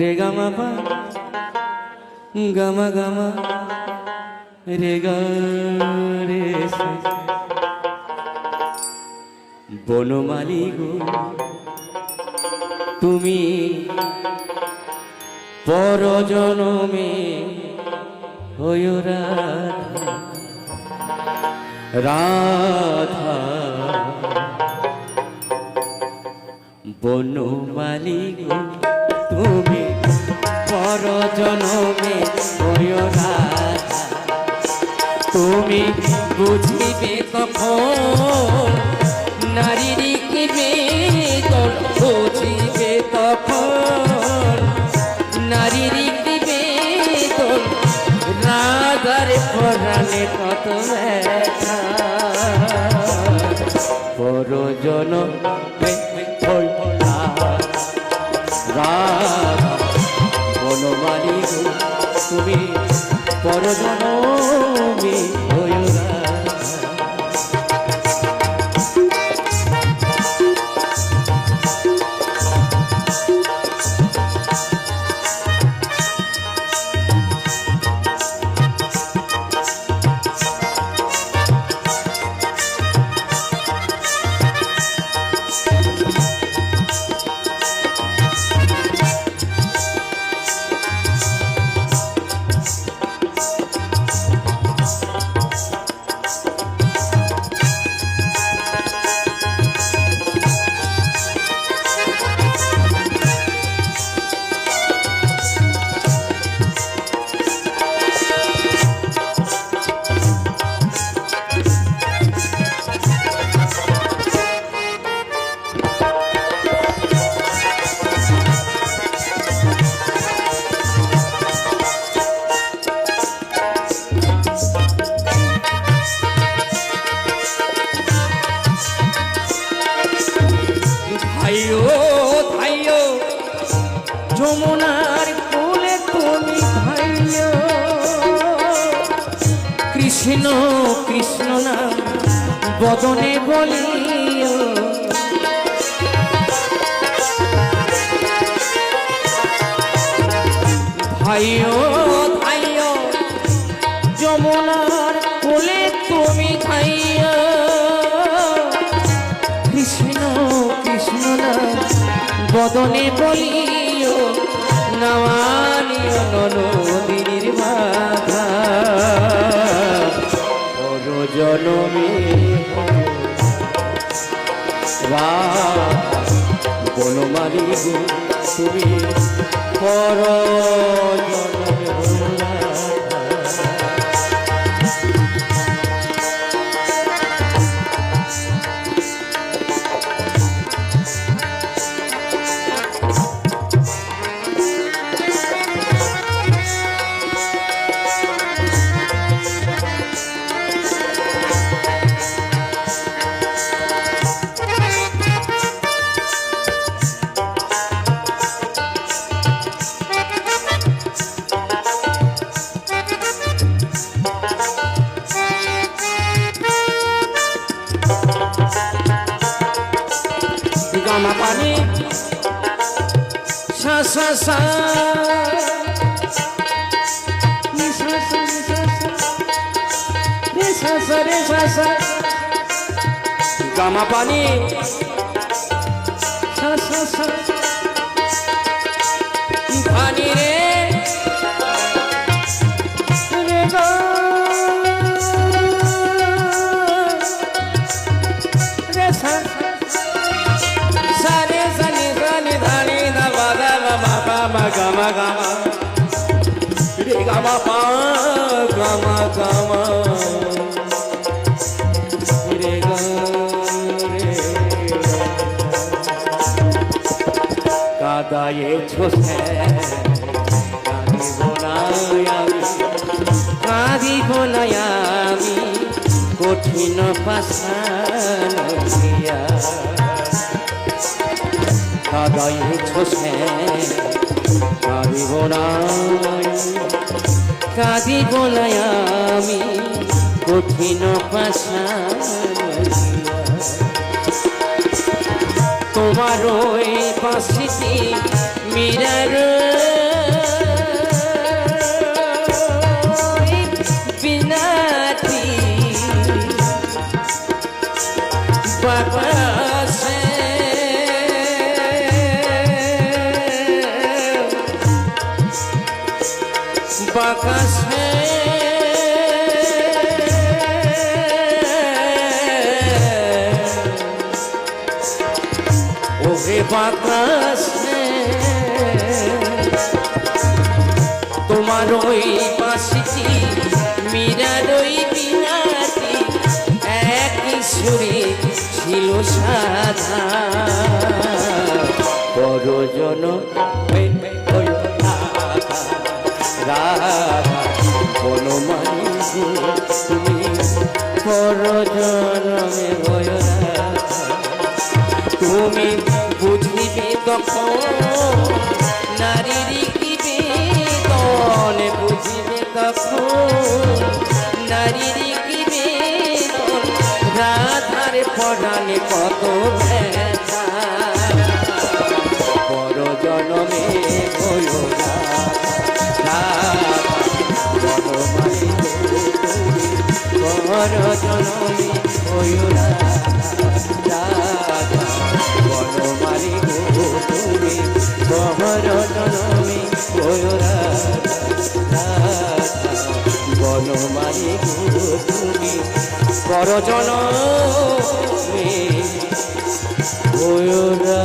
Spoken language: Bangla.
রে গামা পা গামা গামা রে গা। বনমালী গো, তুমি পরজনমে হইও রাধা রাধা বনমালী গো পরজনমে হইও রাধা। তুমি বুঝিবে কখন নারীর কি বেদন বুঝিবে তখন নারীর কি বেদন রাধার পরাণে কত গো তুমি পরজনমে কৃষ্ণ কৃষ্ণ নাম বদনে বলিও ভাইও ভাইও, যমুনার কোলে তুমি খাইয়া। কৃষ্ণ কৃষ্ণ নাম বদনে বলিও নমানিও নদীর বনমারি মারিব তুমি পর জনমে গামা পানি। সা সা সা। গামা পানি। পানি রে। গা মা গা মা রে গা মা পা গা মা গা মা রে গা। রে কাদায়ে ছোসে কাঁদিব না আমি, কঠিন পাশান দিয়া কাদায়ে ছোসে কাঁদিব নাই আমি কঠিন পাশা তোমার ওই পাশিটি মীরার আকাশে ওহে বাতাসে তোমার ওই বাঁশিটি মীরার ওই বিনাটি একই সুরে ছিল সাধা পরজন রাধা বনমানি গো তুমি পরজনমে রাধা তুমি বুঝিবে তখন নারীর কি বেদন? বুঝিবে তখন নারীর কি বেদন রাধার পড়ানে কত ব্যথা। বড় জনমে হল রাধা বনমালী গো তুমি বহর জনমে ওরা বনমালী গো তুমি বড় জনমে ওরা